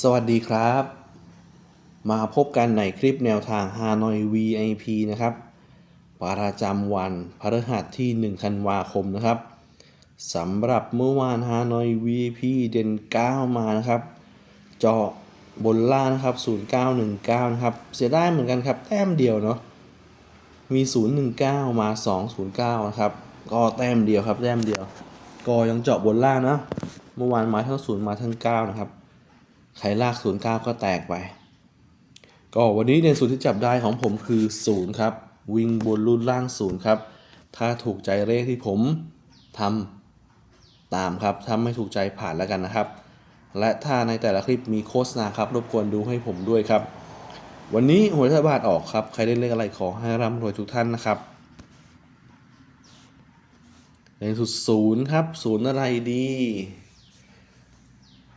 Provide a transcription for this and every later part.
สวัสดีครับ มาพบกันในคลิปแนวทาง Hanoi VIP นะครับประจำวันพฤหัสที่ 1 ธันวาคมนะครับสำหรับเมื่อวาน Hanoi VIP เด่น 9 มานะครับ เจาะบนล่างนะครับ 0919 นะครับ เสียได้เหมือนกันครับ แต้มเดียวเนาะมี 019 มา 209 นะครับ ก็แต้มเดียวครับ แต้มเดียว ก็ยังเจาะบนล่างนะ เมื่อวานมาทั้ง 0 มาทั้ง 9 นะครับ ใครลาก 09 ก็แตกไป ก็วันนี้เด่นสุดที่จับได้ของผมคือ 0 ครับ วิ่งบนรุ่นล่าง 0 ครับ ถ้าถูกใจเลขที่ผมทำตามครับถ้าไม่ถูกใจผ่านแล้วกันนะครับ และถ้าในแต่ละคลิปมีโฆษณาครับ รบกวนดูให้ผมด้วยครับ วันนี้หวยรัฐบาลออกครับ ใครได้เลขอะไรขอให้ร่ำรวยทุกท่านนะครับเลขสุดศูนย์ครับศูนย์อะไรดี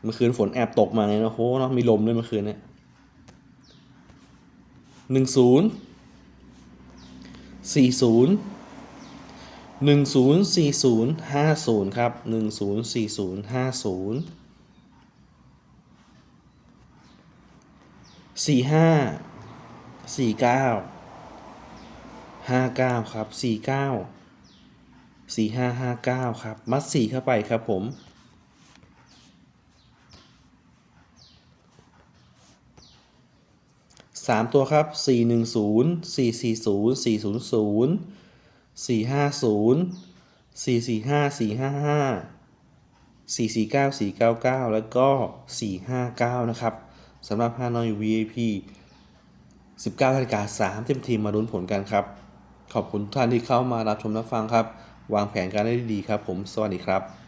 เมื่อคืนฝนแอบตกมาไงนะโหเนาะมีลมด้วยเมื่อคืนเนี่ยหนึ่งศูนย์สี่ศูนย์หนึ่งศูนย์สี่ศูนย์ห้าศูนย์ครับหนึ่งศูนย์สี่ศูนย์ห้าศูนย์สี่ห้าสี่เก้าห้าเก้าครับสี่เก้าสี่ห้าห้าเก้าครับ มัดสี่เข้าไปครับผม 3 ตัวครับ 410 440 400 450 445 455 449 499 แล้วก็ 459 นะครับสำหรับฮานอย VIP 19นาฬิกา3เต็มทีมมาลุ้นผลกันครับ ขอบคุณท่านที่เข้ามารับชมรับฟังครับ วางแผนการได้ดีครับผม สวัสดีครับ